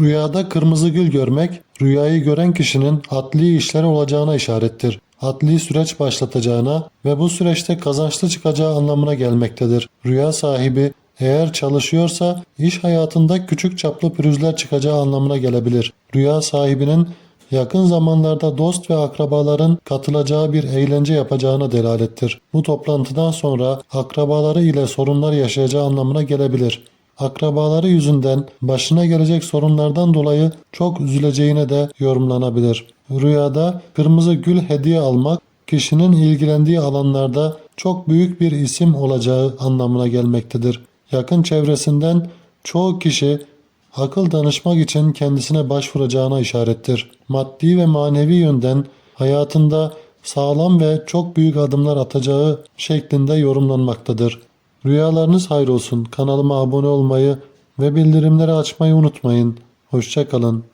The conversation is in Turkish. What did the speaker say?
Rüyada kırmızı gül görmek, rüyayı gören kişinin adli işleri olacağına işarettir. Adli süreç başlatacağına ve bu süreçte kazançlı çıkacağı anlamına gelmektedir. Rüya sahibi eğer çalışıyorsa iş hayatında küçük çaplı pürüzler çıkacağı anlamına gelebilir. Rüya sahibinin yakın zamanlarda dost ve akrabaların katılacağı bir eğlence yapacağına delalettir. Bu toplantıdan sonra akrabaları ile sorunlar yaşayacağı anlamına gelebilir. Akrabaları yüzünden başına gelecek sorunlardan dolayı çok üzüleceğine de yorumlanabilir. Rüyada kırmızı gül hediye almak kişinin ilgilendiği alanlarda çok büyük bir isim olacağı anlamına gelmektedir. Yakın çevresinden çoğu kişi akıl danışmak için kendisine başvuracağına işarettir. Maddi ve manevi yönden hayatında sağlam ve çok büyük adımlar atacağı şeklinde yorumlanmaktadır. Rüyalarınız hayrolsun. Kanalıma abone olmayı ve bildirimleri açmayı unutmayın. Hoşçakalın.